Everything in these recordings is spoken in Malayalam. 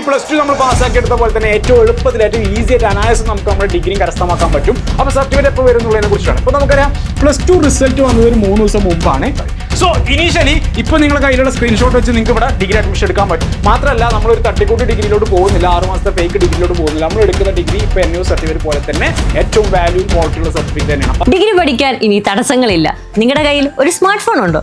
ഈ പ്ലസ് ടു നമ്മൾ പാസ്സാക്കി എടുത്ത പോലെ തന്നെ ഏറ്റവും എളുപ്പത്തിൽ ഏറ്റവും ഈസി ആയിട്ട് അനായാസം നമുക്ക് നമ്മുടെ ഡിഗ്രി കരസ്ഥമാക്കാൻ പറ്റും. അപ്പോൾ സർട്ടിഫിക്കറ്റ് എപ്പോൾ വരും എന്നുള്ളതിനെ കുറിച്ചാണ്. അപ്പൊ നമുക്കറിയാം പ്ലസ് ടു റിസൾട്ട് വന്നത് ഒരു മൂന്ന് ദിവസം മുമ്പാണ്. സോ ഇനീഷ്യലി ഇപ്പൊ നിങ്ങളുടെ കയ്യിലുള്ള സ്ക്രീൻഷോട്ട് വെച്ച് നിങ്ങൾക്ക് ഇവിടെ ഡിഗ്രി അഡ്മിഷൻ എടുക്കാൻ പറ്റും. മാത്രമല്ല നമ്മൾ ഒരു തട്ടിക്കൂട്ടി ഡിഗ്രിയിലോട്ട് പോകുന്നില്ല. ആറ് മാസത്തെ ഫേക്ക് ഡിഗ്രിയിലോട്ട് പോകുന്നില്ല. നമ്മൾ എടുക്കുന്ന ഡിഗ്രി ഇപ്പൊ എൻ യു സർട്ടിഫിക്കറ്റ് പോലെ തന്നെ ഏറ്റവും വാല്യൂ ക്വാളിറ്റി ഉള്ള സർട്ടിഫിക്കറ്റ് തന്നെയാണ്. ഡിഗ്രി പഠിക്കാൻ ഇനി തടസ്സങ്ങളില്ല. നിങ്ങളുടെ കയ്യിൽ ഒരു സ്മാർട്ട് ഫോൺ ഉണ്ടോ?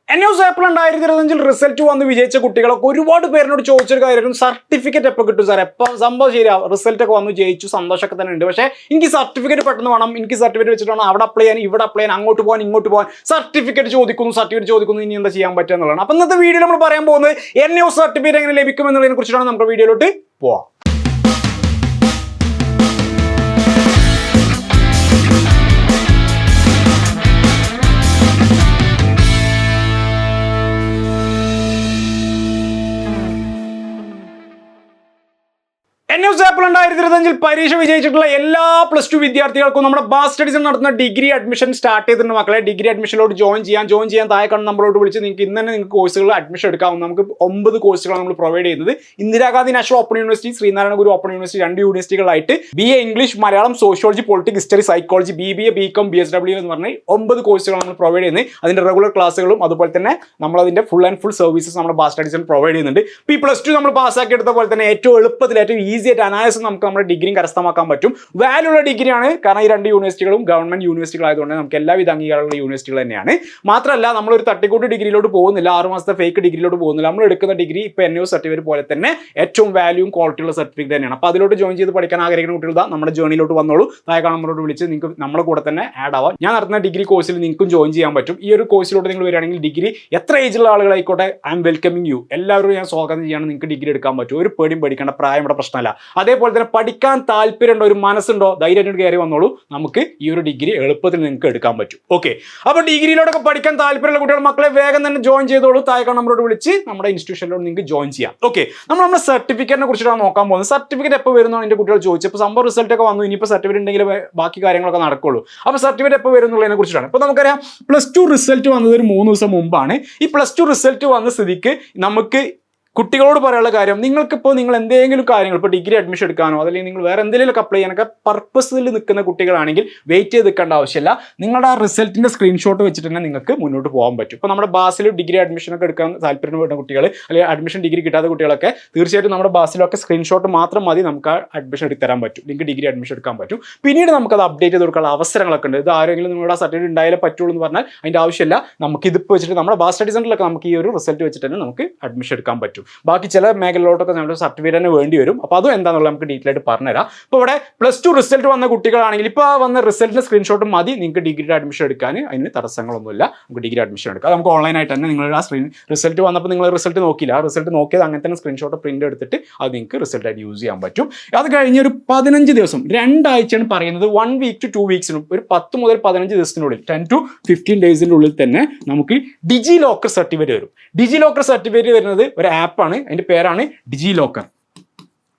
എൻ ന്യൂസ് ഏപ്രിൽ രണ്ടായിരത്തി റിസൾട്ട് വന്ന് വിജയിച്ച കുട്ടികളൊക്കെ ഒരുപാട് പേരിനോട് ചോദിച്ചൊരു കാര്യമായിരുന്നു. സർട്ടിഫിക്കറ്റ് എപ്പോൾ കിട്ടും സാർ എപ്പോൾ സംഭവം ശരിയാ? റിസൾട്ട് ഒക്കെ വന്നു ജയിച്ചു സന്തോഷമൊക്കെ തന്നെ ഉണ്ട്. പക്ഷേ എനിക്ക് സർട്ടിഫിക്കറ്റ് പെട്ടെന്ന് വേണം. എനിക്ക് സർട്ടിഫിക്കറ്റ് വെച്ചിട്ട് വേണം അവിടെ അപ്ലൈ ചെയ്യാൻ ഇവിടെ അപ്ലൈ ചെയ്യാൻ അങ്ങോട്ട് പോകാൻ ഇങ്ങോട്ട് പോകാൻ. സർട്ടിഫിക്കറ്റ് ചോദിക്കുന്നു സർട്ടിഫിക്കറ്റ് ചോദിക്കുന്നു ഇനി എന്താ ചെയ്യാൻ പറ്റുക എന്നുള്ളതാണ്. അപ്പം ഇന്നത്തെ വീഡിയോ നമ്മൾ പറയാൻ പോകുന്നത് എൻ സർട്ടിഫിക്കറ്റ് എങ്ങനെ ലഭിക്കും എന്നുള്ളതിനെ കുറിച്ചിട്ടാണ് നമ്മുടെ വീഡിയോയിലോട്ട് പോവാം. എൻ എസ് ഏപ്രിൽ രണ്ടായിരത്തി ഇരുപത്തഞ്ചിൽ പരീക്ഷ വിജയിച്ചിട്ടുള്ള എല്ലാ പ്ലസ് ടു വിദ്യാർത്ഥികൾക്കും നമ്മുടെ ബാസ് സ്റ്റഡീസിൽ നടത്തുന്ന ഡിഗ്രി അഡ്മിഷൻ സ്റ്റാർട്ട് ചെയ്തിട്ടുണ്ട് മക്കളെ. ഡിഗ്രി അഡ്മിഷനിലോട്ട് ജോയിൻ ചെയ്യാൻ ജോയിൻ ചെയ്യാൻ താഴെ കാണുന്ന നമ്മളോട് വിളിച്ച് നിങ്ങൾക്ക് ഇന്ന് തന്നെ നിങ്ങൾക്ക് കോഴ്സുകൾ അഡ്മിഷൻ എടുക്കാവും നമുക്ക് ഒമ്പത് കോഴ്സുകളാണ് നമ്മൾ പ്രൊവൈഡ് ചെയ്യുന്നത്. Indira Gandhi National Open University Sree Narayana Guru Open University രണ്ട് യൂണിവേഴ്സിറ്റികളായിട്ട് B A English Malayalam sociology politic history psychology B B A B com B S W എന്ന് പറഞ്ഞ ഒമ്പത് കോഴ്സുകളാണ് നമ്മൾ പ്രൊവൈഡ് ചെയ്യുന്നത്. അതിന്റെ റെഗുലർ ക്ലാസ്സുകളും അതുപോലെ തന്നെ നമ്മൾ അതിന്റെ ഫുൾ ആൻഡ് ഫുൾ സർവീസസ് നമ്മുടെ ബാസ് സ്റ്റഡീസിൽ പ്രൊവൈഡ് ചെയ്യുന്നുണ്ട്. ഇപ്പോൾ ഈ പ്ലസ് ടു നമ്മൾ പാസ്സാക്കി എടുത്ത പോലെ തന്നെ ഏറ്റവും എളുപ്പത്തിൽ ഏറ്റവും ഈസി ആയിട്ട് അനായാസം നമുക്ക് നമ്മുടെ ഡിഗ്രിയും കരസ്ഥമാക്കാൻ പറ്റും. വാല്യൂ ഉള്ള ഡിഗ്രിയാണ് കാരണം ഈ രണ്ട് യൂണിവേഴ്സിറ്റികളും ഗവൺമെന്റ് യൂണിവേഴ്സിറ്റികളായതുകൊണ്ട് നമുക്ക് എല്ലാവിധ അംഗീകാരമുള്ള യൂണിവേഴ്സിറ്റികൾ തന്നെയാണ്. മാത്രമല്ല നമ്മൾ ഒരു തട്ടിക്കൂട്ട് ഡിഗ്രിയിലോട്ട് പോകുന്നില്ല. ആറ് മാസത്തെ ഫേക്ക് ഡിഗ്രിയിലോട്ട് പോകുന്നില്ല. നമ്മൾ എടുക്കുന്ന ഡിഗ്രി ഇപ്പൊ എൻ സർട്ടിഫിക്കറ്റ് പോലെ തന്നെ ഏറ്റവും വാല്യൂവും ക്വാളിറ്റി ഉള്ള സർട്ടിഫിക്കറ്റ് തന്നെയാണ്. അപ്പോൾ അതിലോട്ട് ജോയിൻ ചെയ്ത് പഠിക്കാൻ ആഗ്രഹിക്കുന്ന കുട്ടികൾ നമ്മുടെ ജേണിയിലോട്ട് വന്നോളൂ. താഴെ കാണുമ്പോഴോട് വിളിച്ച് നിങ്ങൾക്ക് നമ്മുടെ കൂടെ തന്നെ ആഡ് ആവാം. ഞാൻ നടത്തുന്ന ഡിഗ്രി കോഴ്സിൽ നിങ്ങൾക്കും ജോയിൻ ചെയ്യാൻ പറ്റും. ഈ ഒരു കോഴ്സിലോട്ട് നിങ്ങൾ വരികയാണെങ്കിൽ ഡിഗ്രി എത്ര ഏജുള്ള ആളുകളായിക്കോട്ടെ ഐ എം വെൽക്കമിങ് യു എല്ലാവരും ഞാൻ സ്വാഗതം ചെയ്യാണ്. നിങ്ങൾക്ക് ഡിഗ്രി എടുക്കാൻ പറ്റും. ഒരു പേടിയും പഠിക്കേണ്ട പ്രായം ഇവിടെ പ്രശ്നമല്ല. അതേപോലെ തന്നെ പഠിക്കാൻ താല്പര്യമുണ്ടോ ഒരു മനസ്സുണ്ടോ? ധൈര്യമായിട്ട് കയറി വന്നോളൂ. നമുക്ക് ഈ ഒരു ഡിഗ്രി എളുപ്പത്തിൽ നിങ്ങൾക്ക് എടുക്കാൻ പറ്റും. ഓക്കെ അപ്പോൾ ഡിഗ്രിയിലോടൊക്കെ പഠിക്കാൻ താല്പര്യമുള്ള കുട്ടികൾ മക്കളെ വേഗം തന്നെ ജോയിൻ ചെയ്തോളൂ. താഴെ നമ്മളോട് വിളിച്ച് നമ്മുടെ ഇൻസ്റ്റിറ്റ്യൂഷനിലോട് നിങ്ങൾക്ക് ജോയിൻ ചെയ്യാം. ഓക്കെ നമ്മൾ നമ്മുടെ സർട്ടിഫിക്കറ്റിനെ കുറിച്ചിട്ടാണ് നോക്കാൻ പോകുന്നത്. സർട്ടിഫിക്കറ്റ് എപ്പോൾ വരുന്നതാണ് എന്റെ കുട്ടികൾ ചോദിച്ചപ്പോൾ സംഭവം റിസൾട്ട് ഒക്കെ വന്നു. ഇനിയിപ്പോൾ സർട്ടിഫിക്കറ്റ് ഉണ്ടെങ്കിൽ ബാക്കി കാര്യങ്ങളൊക്കെ നടക്കുള്ളൂ. അപ്പോൾ സർട്ടിഫിക്കറ്റ് എപ്പോൾ വരുന്നുള്ളതിനെ കുറിച്ചിട്ടാണ്. ഇപ്പോൾ നമുക്കറിയാം പ്ലസ് ടു റിസൾട്ട് വന്നത് ഒരു മൂന്ന് ദിവസം മുമ്പാണ്. ഈ പ്ലസ് ടു റിസൾട്ട് വന്ന സ്ഥിതിക്ക് നമുക്ക് കുട്ടികളോട് പറയാനുള്ള കാര്യം നിങ്ങൾക്കിപ്പോൾ നിങ്ങൾ എന്തെങ്കിലും കാര്യങ്ങൾ ഇപ്പോൾ ഡിഗ്രി അഡ്മിഷൻ എടുക്കാനോ അല്ലെങ്കിൽ നിങ്ങൾ വേറെ എന്തെങ്കിലുമൊക്കെ അപ്ലൈ ചെയ്യാനൊക്കെ പർപ്പസിൽ നിൽക്കുന്ന കുട്ടികളാണെങ്കിൽ വെയിറ്റ് ചെയ്ത് നിൽക്കേണ്ട ആവശ്യമില്ല. നിങ്ങളുടെ ആ റിസൾട്ടിന്റെ സ്ക്രീൻഷോട്ട് വെച്ചിട്ട് തന്നെ നിങ്ങൾക്ക് മുന്നോട്ട് പോകാൻ പറ്റും. ഇപ്പോൾ നമ്മുടെ ബാസിൽ ഡിഗ്രി അഡ്മിഷനൊക്കെ എടുക്കാൻ താല്പര്യം വേണ്ട കുട്ടികൾ അല്ലെങ്കിൽ അഡ്മിഷൻ ഡിഗ്രി കിട്ടാത്ത കുട്ടികളൊക്കെ തീർച്ചയായിട്ടും നമ്മുടെ ബാസിലൊക്കെ സ്ക്രീൻഷോട്ട് മാത്രം മതി നമുക്ക് ആ അഡ്മിഷൻ എടുത്ത് തരാൻ പറ്റും. നിങ്ങൾക്ക് ഡിഗ്രി അഡ്മിഷൻ എടുക്കാൻ പറ്റും. പിന്നീട് നമുക്ക് അത് അപ്ഡേറ്റ് ചെയ്ത് കൊടുക്കാനുള്ള അവസരങ്ങളൊക്കെ ഉണ്ട്. ഇത് ആരെങ്കിലും നിങ്ങളുടെ സർട്ടിഫിക്കറ്റ് ഉണ്ടായാലേ പറ്റുള്ളൂ എന്ന് പറഞ്ഞാൽ അതിന്റെ ആവശ്യമില്ല. നമുക്ക് ഇതിപ്പോൾ വെച്ചിട്ട് നമ്മുടെ ബാസ് സ്റ്റഡി സെന്ററിലൊക്കെ നമുക്ക് ഈ ഒരു റിസൾട്ട് വെച്ചിട്ട് തന്നെ നമുക്ക് അഡ്മിഷൻ എടുക്കാൻ പറ്റും. ബാക്കി ചില മേഖലയിലോട്ടൊക്കെ നമ്മുടെ സർട്ടിഫിക്കറ്റ് തന്നെ വേണ്ടി വരും. അപ്പോൾ അതും എന്താണെന്നുള്ളത് നമുക്ക് ഡീറ്റെയിൽ ആയിട്ട് പറഞ്ഞുതരാം. അപ്പോൾ ഇവിടെ പ്ലസ് ടു റിസൾട്ട് വന്ന കുട്ടികളാണെങ്കിൽ ഇപ്പോൾ ആ വന്ന റിസൾട്ടിന്റെ സ്ക്രീൻഷോട്ട് മതി. നിങ്ങൾക്ക് ഡിഗ്രിയുടെ അഡ്മിഷൻ എടുക്കാൻ. അതിന് തടസ്സങ്ങളൊന്നുമില്ല. നമുക്ക് ഡിഗ്രി അഡ്മിഷൻ എടുക്കാം. നമുക്ക് ഓൺലൈനായിട്ട് തന്നെ നിങ്ങൾ ആ സ്ക്രീൻ റിസൾട്ട് വന്നപ്പോൾ നിങ്ങൾ റിസൾട്ട് നോക്കിയില്ല. ആ റിസൾട്ട് നോക്കിയത് അങ്ങനെ തന്നെ സ്ക്രീൻഷോട്ട് പ്രിന്റ് എടുത്തിട്ട് അത് നിങ്ങൾക്ക് റിസൾട്ടായിട്ട് യൂസ് ചെയ്യാൻ പറ്റും. അത് കഴിഞ്ഞ് ഒരു പതിനഞ്ച് ദിവസം രണ്ടാഴ്ചയാണ് പറയുന്നത്. വൺ വീക്ക് ടു ടു വീക്സിനും ഒരു പത്ത് മുതൽ പതിനഞ്ച് ദിവസത്തിനുള്ളിൽ ടെൻ ടു ഫിഫ്റ്റീൻ ഡേയ്സിന്റെ ഉള്ളിൽ തന്നെ നമുക്ക് ഡിജി ലോക്കർ സർട്ടിഫിക്കറ്റ് വരും. ഡിജി ലോക്കർ സർട്ടിഫിക്കറ്റ് വരുന്നത് ഒരു ആപ്പാണ് അതിന്റെ പേരാണ് ഡിജി ലോക്കർ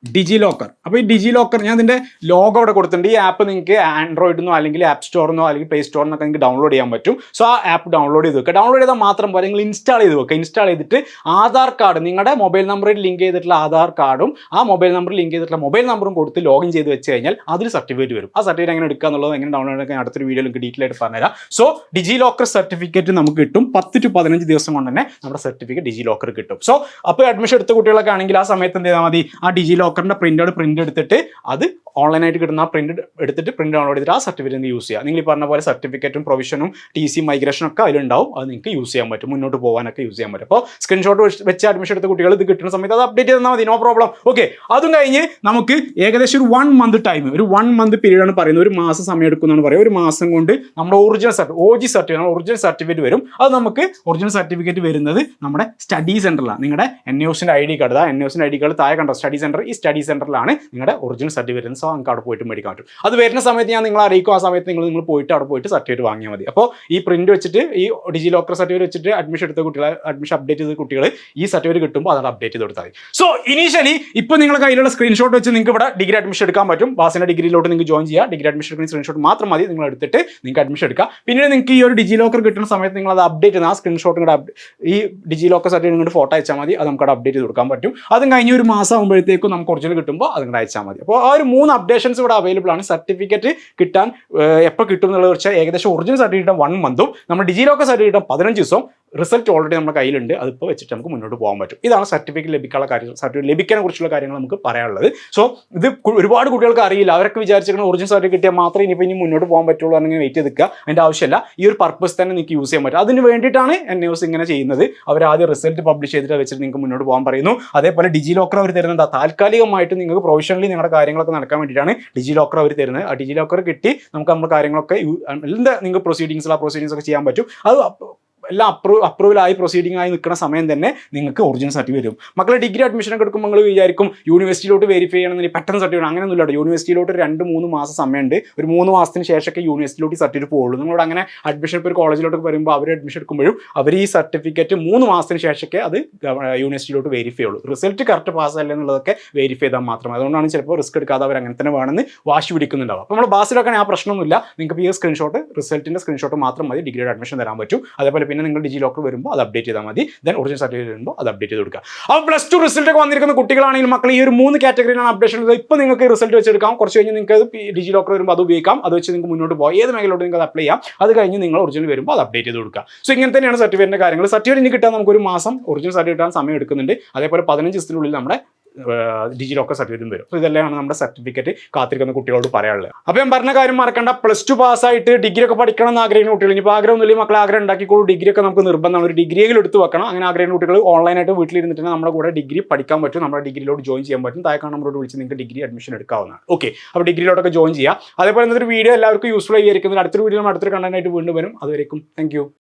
ഡിജി ലോക്കർ അപ്പോൾ ഈ ഡിജി ലോക്കർ ഞാൻ ഇതിന്റെ ലോഗോ അവിടെ കൊടുത്തിട്ടുണ്ട്. ഈ ആപ്പ് നിങ്ങൾക്ക് ആൻഡ്രോയിഡിനോ അല്ലെങ്കിൽ ആപ്പ് സ്റ്റോറിനോ അല്ലെങ്കിൽ പ്ലേ സ്റ്റോറിനൊക്കെ നിങ്ങൾക്ക് ഡൗൺലോഡ് ചെയ്യാൻ പറ്റും. സോ ആ ആപ്പ് ഡൗൺലോഡ് ചെയ്ത് വെക്കുക. ഡൗൺലോഡ് ചെയ്താൽ മാത്രം പോലെ നിങ്ങൾ ഇൻസ്റ്റാൾ ചെയ്ത് വെക്കുക. ഇൻസ്റ്റാൾ ചെയ്തിട്ട് ആധാർ കാർഡ് നിങ്ങളുടെ മൊബൈൽ നമ്പറിൽ ലിങ്ക് ചെയ്തിട്ടുള്ള ആധാർ കാർഡും ആ മൊബൈൽ നമ്പറിൽ ലിങ്ക് ചെയ്തിട്ടുള്ള മൊബൈൽ നമ്പറും കൊടുത്ത് ലോഗിൻ ചെയ്ത് വെച്ച് കഴിഞ്ഞാൽ അതിൽ സർട്ടിഫിക്കറ്റ് വരും. ആ സർട്ടിഫിക്കറ്റ് എങ്ങനെ എടുക്കുക എന്നുള്ളത് എങ്ങനെ ഡൗൺലോഡ് ചെയ്യാൻ അടുത്തൊരു വീഡിയോ നിങ്ങൾക്ക് ഡീറ്റെയിൽ ആയിട്ട് പറഞ്ഞുതരാം. സോ ഡിജി ലോക്കർ സർട്ടിഫിക്കറ്റ് നമുക്ക് കിട്ടും. പത്ത് ടു പതിനഞ്ച് ദിവസം കൊണ്ട് തന്നെ നമ്മുടെ സർട്ടിഫിക്കറ്റ് ഡിജി ലോക്കർ കിട്ടും. സോ അപ്പോൾ അഡ്മിഷൻ എടുത്ത കുട്ടികളൊക്കെ ആണെങ്കിൽ ആ സമയത്ത് എന്ത് ചെയ്താൽ മതി? ആ ഡിജി ലോക്കറിന്റെ ഔട്ട് പ്രിന്റ് എടുത്തിട്ട് അത് ഓൺലൈനായിട്ട് കിട്ടുന്ന ആ പ്രിന്റ് എടുത്തിട്ട് പ്രിന്റ് ഡൗൺലോഡ് ചെയ്തിട്ട് ആ സർട്ടിഫിക്കറ്റ് യൂസ് ചെയ്യുക നിങ്ങൾ ഈ പറഞ്ഞ പോലെ സർട്ടിഫിക്കറ്റും പ്രൊവിഷനും ടി സി മൈഗ്രേഷനും ഒക്കെ അതിലുണ്ടാവും. അത് നിങ്ങൾക്ക് യൂസ് ചെയ്യാൻ പറ്റും. മുന്നോട്ട് പോകാനൊക്കെ യൂസ് ചെയ്യാൻ പറ്റും. അപ്പോൾ സ്ക്രീൻഷോട്ട് വെച്ച് അഡ്മിഷൻ എടുത്ത കുട്ടികൾ ഇത് കിട്ടുന്ന സമയത്ത് അത് അപ്ഡേറ്റ് ചെയ്താൽ മതി. നോ പ്രോബ്ലം ഓക്കെ അതും കഴിഞ്ഞ് നമുക്ക് ഏകദേശം ഒരു വൺ മന്ത് ടൈം ഒരു വൺ മന്ത് പീരീഡ് ആണ് പറയുന്നത്. ഒരു മാസം സമയം എടുക്കുന്നതാണ് പറയുക. ഒരു മാസം കൊണ്ട് നമ്മുടെ original certificate O G certificate original certificate വരും. അത് നമുക്ക് ഒറിജിനൽ സർട്ടിഫിക്കറ്റ് വരുന്നത് നമ്മുടെ സ്റ്റഡി സെന്ററിലാണ് നിങ്ങളുടെ എൻ യുസിന്റെ ഐ ഡി കാർഡ് എൻ യുസിന്റെ ഐ ഡി കാർഡ് താഴെ കണ്ടോ? സ്റ്റഡി സെന്റർ ഈ സ്റ്റഡി സെന്ററിലാണ് നിങ്ങളുടെ ഒറിജിനൽ സർട്ടിഫിക്കറ്റ് സോ നിങ്ങൾക്ക് അവിടെ പോയിട്ട് മേടിക്കാൻ പറ്റും. അത് വരുന്ന സമയത്ത് ഞാൻ നിങ്ങളെ അറിയിക്കും. ആ സമയത്ത് നിങ്ങൾ നിങ്ങൾ പോയിട്ട് അവിടെ പോയിട്ട് സർട്ടിഫിക്കറ്റ് വാങ്ങിയാൽ മതി. അപ്പോൾ ഈ പ്രിന്റ് വെച്ചിട്ട് ഈ ഡിജി ലോക്കർ സർട്ടിഫിക്കറ്റ് വെച്ചിട്ട് അഡ്മിഷൻ എടുത്ത കുട്ടികൾ അഡ്മിഷൻ അപ്ഡേറ്റ് ചെയ്ത കുട്ടികൾ ഈ സർട്ടിഫിക്കറ്റ് കിട്ടുമ്പോൾ അത് അപ്ഡേറ്റ് ചെയ്ത് കൊടുത്താൽ മതി. സോ ഇനീഷ്യലി ഇപ്പോൾ നിങ്ങളുടെ കയ്യിലുള്ള സ്ക്രീൻഷോട്ട് വെച്ച് നിങ്ങൾക്ക് ഇവിടെ ഡിഗ്രി അഡ്മിഷൻ എടുക്കാൻ പറ്റും. വാസിന്റെ ഡിഗ്രിയിലോട്ട് നിങ്ങൾക്ക് ജോയിൻ ചെയ്യുക ഡിഗ്രി അഡ്മിഷൻ എടുക്കുന്ന സ്ക്രീൻഷോട്ട് മാത്രം മതി. നിങ്ങൾ എടുത്തിട്ട് നിങ്ങൾക്ക് അഡ്മിഷൻ എടുക്കുക പിന്നീട് നിങ്ങൾക്ക് ഈ ഒരു ഡിജി ലോക്കർ കിട്ടുന്ന സമയത്ത് നിങ്ങൾ അത് അപ്ഡേറ്റ് ചെയ്യുന്ന ആ സ്ക്രീൻഷോട്ട് നിങ്ങളുടെ ഈ ഡിജി ലോക്കർ സർട്ടിഫിക്കറ്റ് നിങ്ങളുടെ ഫോട്ടോ അയച്ചാൽ മതി. അത് നമുക്ക് അപ്ഡേറ്റ് ചെയ്ത് കൊടുക്കാൻ പറ്റും. അതും കഴിഞ്ഞ ഒരു മാസം ആകുമ്പോഴത്തേക്കും നമുക്ക് ഒറിജിനൽ കിട്ടുമ്പോൾ അത് നിങ്ങൾ അയച്ചാൽ മതി. അപ്പോൾ ആ ഒരു മൂന്ന് അപ്ഡേഷൻസ് ഇവിടെ അവൈലബിൾ ആണ്. സർട്ടിഫിക്കറ്റ് കിട്ടാൻ എപ്പോൾ കിട്ടും എന്നുള്ളത് വെച്ചാൽ ഏകദേശം ഒറിജിനൽ സർട്ടിഫിക്കറ്റ് വൺ മന്തും നമ്മൾ ഡിജി ലോക്കർ സർട്ടിഫിക്കറ്റ് പതിനഞ്ച് ദിവസവും റിസൾട്ട് ഓൾറെഡി നമ്മുടെ കയ്യിലുണ്ട്. അതിപ്പോൾ വെച്ചിട്ട് നമുക്ക് മുന്നോട്ട് പോകാൻ പറ്റും. ഇതാണ് സർട്ടിഫിക്കറ്റ് ലഭിക്കാനുള്ള കാര്യങ്ങൾ സർട്ടിഫിക്കറ്റ് ലഭിക്കാനെ കുറിച്ചുള്ള കാര്യങ്ങൾ നമുക്ക് പറയാനുള്ളത്. സോ ഇത് ഒരുപാട് കുട്ടികൾക്ക് അറിയില്ല. അവരൊക്കെ വിചാരിച്ചിരിക്കുന്ന ഒറിജിനൽ സർട്ടിഫിക്കറ്റ് കിട്ടിയാൽ മാത്രമേ ഇനിയിപ്പോൾ ഇനി മുന്നോട്ട് പോകാൻ പറ്റുള്ളൂ അല്ലെങ്കിൽ വെയിറ്റ് നിൽക്കുക അതിന്റെ ആവശ്യമില്ല. ഈ ഒരു പർപ്പസ് തന്നെ നിങ്ങൾക്ക് യൂസ് ചെയ്യാൻ പറ്റും. അതിന് വേണ്ടിയിട്ടാണ് എൻ ന്യൂസ് ഇങ്ങനെ ചെയ്യുന്നത്. അവർ ആദ്യം റിസൾട്ട് പബ്ലിഷ് ചെയ്തിട്ട് വെച്ചിട്ട് നിങ്ങൾക്ക് മുന്നോട്ട് പോകാൻ പറയുന്നു. അതേപോലെ ഡിജി ലോക്കർ അവർ തരുന്നുണ്ട് താൽക്കാലികമായിട്ട് നിങ്ങൾക്ക് പ്രൊഫഷണലി നിങ്ങളുടെ കാര്യങ്ങളൊക്കെ നടക്കാൻ വേണ്ടിയിട്ടാണ് ഡിജി ലോക്കർ അവർ തരുന്നത്. ആ ഡിജി ലോക്കർ കിട്ടി. നമുക്ക് നമ്മുടെ കാര്യങ്ങളൊക്കെ എന്താ നിങ്ങൾക്ക് പ്രൊസീഡിങ്സ് ആ പ്രൊസീഡിങ്സ് ഒക്കെ ചെയ്യാൻ പറ്റും. അത് എല്ലാം അപ്രൂവ് അപ്രൂവൽ ആയി പ്രൊസീഡിംഗ് ആയി നിൽക്കുന്ന സമയം തന്നെ നിങ്ങൾക്ക് ഒറിജിനൽ സർട്ടിഫിക്കറ്റ് വരും. മക്കളെ ഡിഗ്രി അഡ്മിഷൻ എടുക്കുമ്പോൾ നിങ്ങൾ വിചാരിക്കും യൂണിവേഴ്സിറ്റിയിലോട്ട് വെരിഫൈ ചെയ്യണമെന്ന് പെട്ടെന്ന് സർട്ടിഫിക്കറ്റ് അങ്ങനെയൊന്നും ഇല്ല യൂണിവേഴ്സിറ്റിയിലോട്ട് രണ്ട് മൂന്ന് മാസം സമയമുണ്ട്. ഒരു മൂന്ന് മാസത്തിന് ശേഷമൊക്കെ യൂണിവേഴ്സിറ്റിയിലോട്ട് സർട്ടിഫിക്കറ്റ് പോകുള്ളൂ നിങ്ങളോട് അങ്ങനെ അഡ്മിഷൻ ഇപ്പോൾ ഒരു കോളേജിലോട്ട് വരുമ്പോൾ അവർ അഡ്മിഷൻ എടുക്കുമ്പോഴും അവർ ഈ സർട്ടിഫിക്കറ്റ് മൂന്ന് മാസത്തിന് ശേഷമൊക്കെ അത് യൂണിവേഴ്സിറ്റിയിലോട്ട് വെരിഫൈ ഉള്ളൂ റിസൾട്ട് കറക്റ്റ് പാസ് അല്ലേ എന്നുള്ളതൊക്കെ വെരിഫൈ ചെയ്താൽ മാത്രം. അതുകൊണ്ടാണ് ചിലപ്പോൾ റിസ്ക് എടുക്കാതെ അവർ അങ്ങനെ തന്നെ വേണമെന്ന് വാശി പിടിക്കുന്നുണ്ടാവും അപ്പോൾ നമ്മൾ ബാസിലൊക്കെ ആ പ്രശ്നമൊന്നുമില്ല. നിങ്ങൾക്ക് ഈ സ്ക്രീൻഷോട്ട് റിസൾട്ടിന്റെ സ്ക്രീൻഷോട്ട് മാത്രം മതി. ഡിഗ്രിയുടെ അഡ്മിഷൻ തരാൻ പറ്റും. അതേപോലെ പിന്നെ നിങ്ങൾ ഡിജി ലോക്കർ വരുമ്പോൾ അത് അപ്ഡേറ്റ് ചെയ്താൽ മതി. ദെൻ ഒറിജിനൽ സർട്ടിഫിക്കറ്റ് വരുമ്പോൾ അത് അപ്ഡേറ്റ് ചെയ്ത് കൊടുക്കുക. അപ്പോൾ പ്ലസ് ടു റിസൾട്ട് ഒക്കെ വന്നിരിക്കുന്ന കുട്ടികളാണെങ്കിൽ മക്കൾ ഈ ഒരു മൂന്ന് കാറ്റഗറിയിലാണ് അപ്ഡേഷൻ ചെയ്തത് ഇപ്പോൾ നിങ്ങൾക്ക് റിസൾട്ട് വെച്ചെടുക്കാം. കുറച്ച് കഴിഞ്ഞ് നിങ്ങൾക്ക് അത് ഡിജി ലോക്കർ വരുമ്പോൾ അത് ഉപയോഗിക്കാം. അത് വെച്ച് നിങ്ങൾക്ക് മുന്നോട്ട് പോകാം ഏത് മേഖലയോട് നിങ്ങൾക്ക് അപ്ലൈ ചെയ്യാം. അത് കഴിഞ്ഞ് നിങ്ങൾ ഒറിജിനൽ വരുമ്പോൾ അത് അപ്ഡേറ്റ് ചെയ്ത് കൊടുക്കുക. സോ ഇങ്ങനെ തന്നെയാണ് സർട്ടിഫിക്കറ്റിന്റെ കാര്യങ്ങൾ. സർട്ടിഫിക്കറ്റ് ഇനി കിട്ടാൻ നമുക്ക് ഒരു മാസം ഒറിജിനൽ സർട്ടിഫിക്കറ്റ് കിട്ടാൻ സമയം എടുക്കുന്നുണ്ട്. അതേപോലെ പതിനഞ്ച് ദിവസത്തിനുള്ളിൽ നമ്മുടെ ഡിജി ലോക്കർ സർട്ടിഫിക്കറ്റും വരും ഇതെല്ലാമാണ് നമ്മുടെ സർട്ടിഫിക്കറ്റ് കാത്തിരിക്കുന്ന കുട്ടികളോട് പറയാനുള്ളത്. അപ്പോൾ ഞാൻ പറഞ്ഞ കാര്യം മറക്കണ്ട. പ്ലസ് ടു പാസ്സായിട്ട് ഡിഗ്രി ഒക്കെ പഠിക്കണം എന്ന് ആഗ്രഹിക്കുന്ന കുട്ടികൾ ഇപ്പോൾ ആഗ്രഹം ഒന്നുമില്ല മക്കളെ ആഗ്രഹം ഉണ്ടാക്കിക്കോളൂ. ഡിഗ്രി ഒക്കെ നമുക്ക് നിർബന്ധമാണ്. ഒരു ഡിഗ്രിയെങ്കിലും എടുത്ത് വെക്കണം. അങ്ങനെ ആഗ്രഹിക്കുന്ന കുട്ടികൾ ഓൺലൈനായിട്ട് വീട്ടിലിരുന്നിട്ട് നമ്മുടെ കൂടെ ഡിഗ്രി പഠിക്കാൻ പറ്റും. നമ്മുടെ ഡിഗ്രിയിലോട്ട് ജോയിൻ ചെയ്യാൻ പറ്റും. താഴെ നമ്മളോട് വിളിച്ച് നിങ്ങൾക്ക് ഡിഗ്രി അഡ്മിഷൻ എടുക്കാവുന്നതാണ്. ഓക്കെ അപ്പോൾ ഡിഗ്രിയിലോട്ടൊക്കെ ജോയിൻ ചെയ്യാം. അതേപോലെ ഒരു വീഡിയോ എല്ലാവർക്കും യൂസ്ഫുൾ ആയിരിക്കുന്നത് അടുത്തൊരു വീഡിയോ അടുത്തൊരു കണ്ടന്റായിട്ട് വീണ്ടും വരും. അതുവരേക്കും താങ്ക്